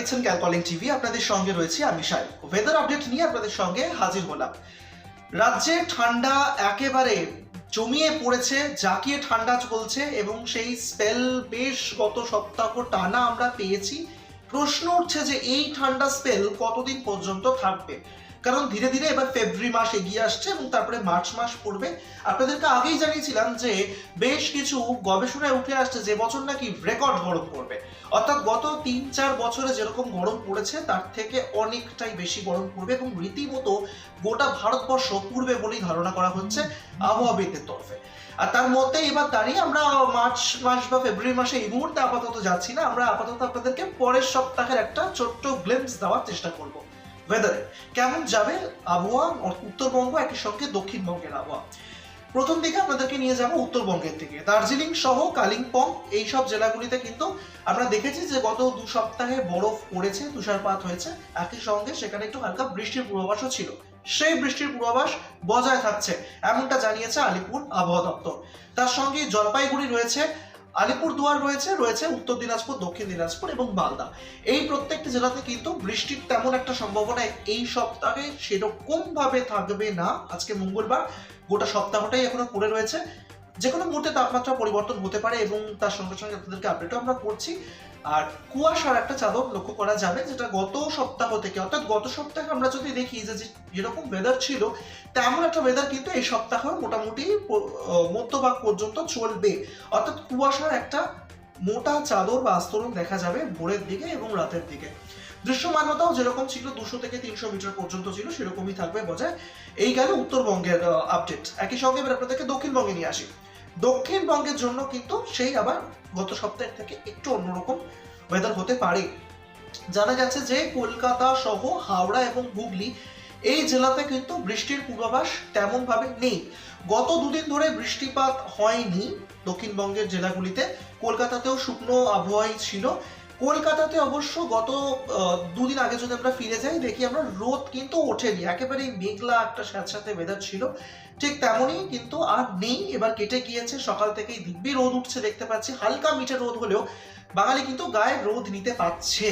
দেখছেন ক্যালকলিং টিভি, আপনাদের সঙ্গে রয়েছে আমি সাই ওয়েদার আপডেট নিয়ে আপনাদের সঙ্গে হাজির হলাম। রাজ্যে ঠান্ডা একেবারে জমিয়ে পড়েছে, জাকিয়ে ঠান্ডা চলছে এবং সেই স্পেল বেশ গত সপ্তাহ টানা আমরা পেয়েছি। প্রশ্ন উঠছে যে এই ঠান্ডা স্পেল কতদিন পর্যন্ত থাকবে? কারণ ধীরে ধীরে এবার ফেব্রুয়ারি মাস এগিয়ে আসছে এবং তারপরে মার্চ মাস পড়বে। আপনাদেরকে আগেই জানিয়েছিলাম যে বেশ কিছু গবেষণায় উঠে আসছে যে বছর নাকি রেকর্ড গরম পড়বে। অর্থাৎ গত তিন চার বছরে যেরকম গরম পড়েছে, তার থেকে অনেকটাই বেশি গরম পড়বে এবং রীতিমতো গোটা ভারতবর্ষ পূর্বে বলেই ধারণা করা হচ্ছে আবহাওয়াবিদদের তরফে। আর তার মধ্যে এবার দাঁড়িয়ে আমরা মার্চ মাস বা ফেব্রুয়ারি মাসে এই মুহূর্তে আপাতত যাচ্ছি না। আমরা আপাতত আপনাদেরকে পরের সপ্তাহের একটা ছোট্ট গ্লেমস দেওয়ার চেষ্টা করব। ওয়েদারে কেমন যাবে আবহাওয়া? উত্তরবঙ্গ একই সঙ্গে দক্ষিণবঙ্গের আবহাওয়া। প্রথম দিকে আপনাদেরকে নিয়ে যাব উত্তরবঙ্গের থেকে দার্জিলিং সহ কালিম্পং এই সব জেলাগুলিতে কিন্তু আমরা দেখেছি যে গত দু সপ্তাহে বরফ পড়েছে, তুষারপাত হয়েছে। একই সঙ্গে সেখানে একটু হালকা বৃষ্টির পূর্বাভাসও ছিল। সেই বৃষ্টির পূর্বাভাস বজায় থাকছে, এমনটা জানিয়েছে আলিপুর আবহাওয়া দপ্তর। তার সঙ্গে জলপাইগুড়ি রয়েছে আলিপুর দুয়ার রয়েছে রয়েছে উত্তর দিনাজপুর, দক্ষিণ দিনাজপুর এবং মালদা। এই প্রত্যেকটি জেলাতে কিন্তু বৃষ্টির তেমন একটা সম্ভাবনা এই সপ্তাহে সেরকম ভাবে থাকবে না। আজকে মঙ্গলবার, গোটা সপ্তাহটাই এখনও পড়ে রয়েছে। যে কোনো মুহূর্তে তাপমাত্রা পরিবর্তন হতে পারে এবং তার সঙ্গে সঙ্গে আপনাদেরকে আপডেটও আমরা করছি। আর কুয়াশার একটা চাদর লক্ষ্য করা যাবে, যেটা গত সপ্তাহ থেকে, অর্থাৎ গত সপ্তাহে আমরা যদি দেখি যে যেরকম ওয়েদার ছিল, তেমন একটা ওয়েদার কিন্তু এই সপ্তাহে মোটামুটি মধ্যভাগ পর্যন্ত চলবে। অর্থাৎ কুয়াশার একটা মোটা চাদর বা আস্তরণ দেখা যাবে ভোরের দিকে এবং রাতের দিকে। দৃশ্যমানতাও যেরকম ছিল দুশো থেকে তিনশো মিটার পর্যন্ত ছিল, সেরকমই থাকবে বজায়। এই গেল উত্তরবঙ্গের আপডেট একই সঙ্গে এবার আপনাদেরকে দক্ষিণবঙ্গে নিয়ে আসি। দক্ষিণবঙ্গের জন্য কিন্তু সেই আবার গত সপ্তাহ থেকে একটু অন্যরকম ওয়েদার হতে পারে। জানা যাচ্ছে যে কলকাতা সহ হাওড়া এবং হুগলি এই জেলাতে কিন্তু বৃষ্টির পূর্বাভাস তেমন ভাবে নেই। গত দুদিন ধরে বৃষ্টিপাত হয়নি দক্ষিণবঙ্গের জেলাগুলিতে। কলকাতাতেও শুকনো আবহাওয়াই ছিল। কলকাতাতে অবশ্য গত দুদিন আগে যদি আমরা ফিরে যাই, দেখি আমরা রোদ কিন্তু ওঠেনি। একেবারেই মেঘলা একটা স্যাঁতস্যাঁতে ওয়েদার ছিল। ঠিক তেমনই কিন্তু আর নেই। এবার কেটে গিয়েছে। সকাল থেকেই দিব্যি রোদ উঠছে, দেখতে পাচ্ছি। হালকা মিঠে রোদ হলেও বাঙালি কিন্তু গায়ে রোদ নিতে পারছে।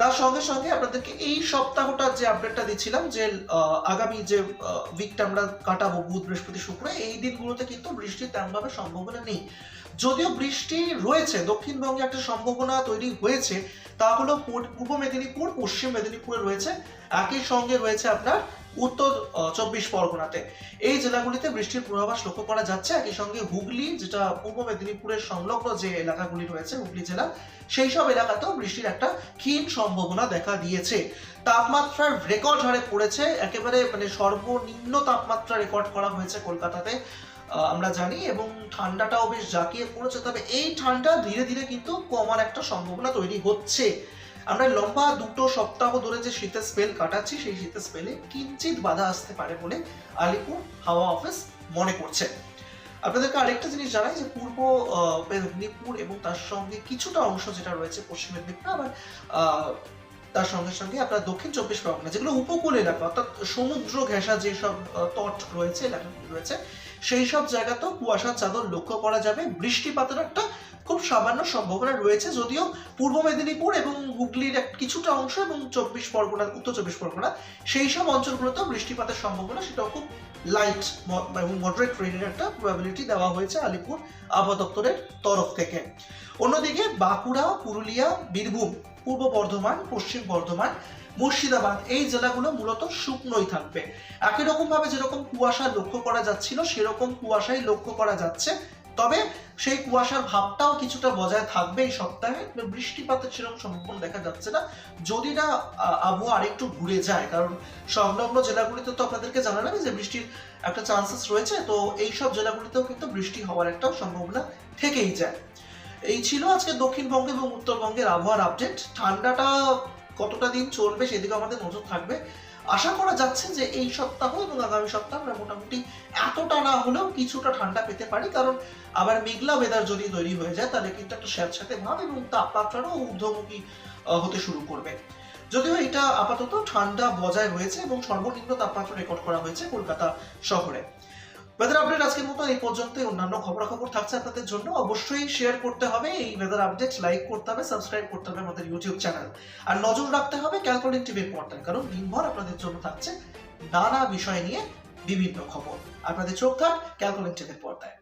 তার সঙ্গে সঙ্গে আপনাদেরকে এই সপ্তাহটার যে আপডেটটা দিচ্ছিলাম, যে আগামী যে উইকটা আমরা কাটাবো, বুধ, বৃহস্পতি, শুক্র, এই দিনগুলোতে কিন্তু বৃষ্টির তেমনভাবে সম্ভাবনা নেই। যদিও বৃষ্টি রয়েছে, দক্ষিণবঙ্গে একটা সম্ভাবনা তৈরি হয়েছে, তা হলো পূর্ব মেদিনীপুর, পশ্চিম মেদিনীপুরে রয়েছে, একই সঙ্গে রয়েছে আপনার উত্তর চব্বিশ পরগনাতে। এই জেলাগুলিতে বৃষ্টির পূর্বাভাস লক্ষ্য করা যাচ্ছে, একই সঙ্গে হুগলি, যেটা পূর্ব মেদিনীপুরের সংলগ্ন যে এলাকাগুলি রয়েছে, হুগলি জেলা, সেই সব এলাকাতেও বৃষ্টির একটা ক্ষীণ সম্ভাবনা দেখা দিয়েছে। তাপমাত্রার রেকর্ড হারে পড়েছে, একেবারে মানে সর্বনিম্ন তাপমাত্রা রেকর্ড করা হয়েছে কলকাতাতে। আমরা জানি এবং ঠান্ডাটাও বেশ জাঁকিয়ে পড়েছে, তবে এই ঠান্ডা ধীরে ধীরে কিন্তু কমার একটা সম্ভাবনা তৈরি হচ্ছে। আমরা লম্বা দুটো সপ্তাহ ধরে যে শীতের স্পেল কাটাচ্ছি, সেই শীতের স্পেলে কিঞ্চিত বাধা আসতে পারে বলে আলিপুর হাওয়া অফিস মনে করছে। আপনাদেরকে আরেকটা জিনিস জানাই যে পূর্ব মেদিনীপুর এবং তার সঙ্গে কিছুটা অংশ যেটা রয়েছে পশ্চিম মেদিনীপুর, আবার তার সঙ্গে সঙ্গে আপনার দক্ষিণ চব্বিশ পরগনা, যেগুলো উপকূল এলাকা, অর্থাৎ সমুদ্র ঘেঁষা যেসব তট রয়েছে, এলাকাগুলি রয়েছে, সেই সব জায়গাতেও কুয়াশার চাদর লক্ষ্য করা যাবে। বৃষ্টিপাতের একটা খুব সামান্য সম্ভাবনা রয়েছে, যদিও পূর্ব মেদিনীপুর এবং হুগলির কিছুটা অংশ এবং চব্বিশ পরগনা, উত্তর চব্বিশ পরগনা, সেই সব অঞ্চলগুলোতেও বৃষ্টিপাতের সম্ভাবনা, সেটাও খুব লাইট এবং মডারেট রেনের একটা প্রবাবিলিটি দেওয়া হয়েছে আলিপুর আবহাওয়া দপ্তরের তরফ থেকে। অন্যদিকে বাঁকুড়া, পুরুলিয়া, বীরভূম, পূর্ব বর্ধমান, পশ্চিম বর্ধমান, মুর্শিদাবাদ এই জেলাগুলো মূলত শুকনোই থাকবে। একই রকম ভাবে যেরকম কুয়াশা লক্ষ্য করা যাচ্ছিল, সেরকম কুয়াশাই লক্ষ্য করা যাচ্ছে। তবে সেই কুয়াশার ভাবটাও কিছুটা বজায় থাকবে এই সপ্তাহে। বৃষ্টিপাতের সেরকম সম্ভাবনা দেখা যাচ্ছে না। যদি না আবহাওয়া আরেকটু ঘুরে যায়, কারণ সংলগ্ন জেলাগুলিতে তো আপনাদেরকে জানালাম যে বৃষ্টির একটা চান্সেস রয়েছে, তো এইসব জেলাগুলিতেও কিন্তু বৃষ্টি হওয়ার একটা সম্ভাবনা থেকেই যায়। এই ছিল আজকে দক্ষিণবঙ্গ এবং উত্তরবঙ্গের আবহাওয়ার আপডেট ঠান্ডাটা কতটা দিন চলবে সেদিকে আমাদের নজর থাকবে। আশা করা যাচ্ছে যে এই সপ্তাহ এবং আগামী সপ্তাহ আমরা মোটামুটি এতটা না হলেও কিছুটা ঠান্ডা পেতে পারি। কারণ আবার মেঘলা ওয়েদার যদি তৈরি হয়ে যায়, তাহলে কিন্তু একটা স্যাঁতস্যাঁতে ভাব এবং তাপমাত্রারও ঊর্ধ্বমুখী হতে শুরু করবে। যদিও এটা আপাতত ঠান্ডা বজায় রয়েছে এবং সর্বনিম্ন তাপমাত্রা রেকর্ড করা হয়েছে কলকাতা শহরে। ওয়েদার আপডেট আজকের মতো এই পর্যন্তই। অন্যান্য খবরাখবর থাকছে আপনাদের জন্য। অবশ্যই শেয়ার করতে হবে। এই ওয়েদার আপডেট লাইক করতে হবে সাবস্ক্রাইব করতে হবে আমাদের ইউটিউব চ্যানেল আর নজর রাখতে হবে ক্যালকুলেট টিভির পর্দায় কারণ দিনভর আপনাদের জন্য থাকছে নানা বিষয় নিয়ে বিভিন্ন খবর। আপনাদের চোখ থাক ক্যালকুলেট টিভির পর্দায়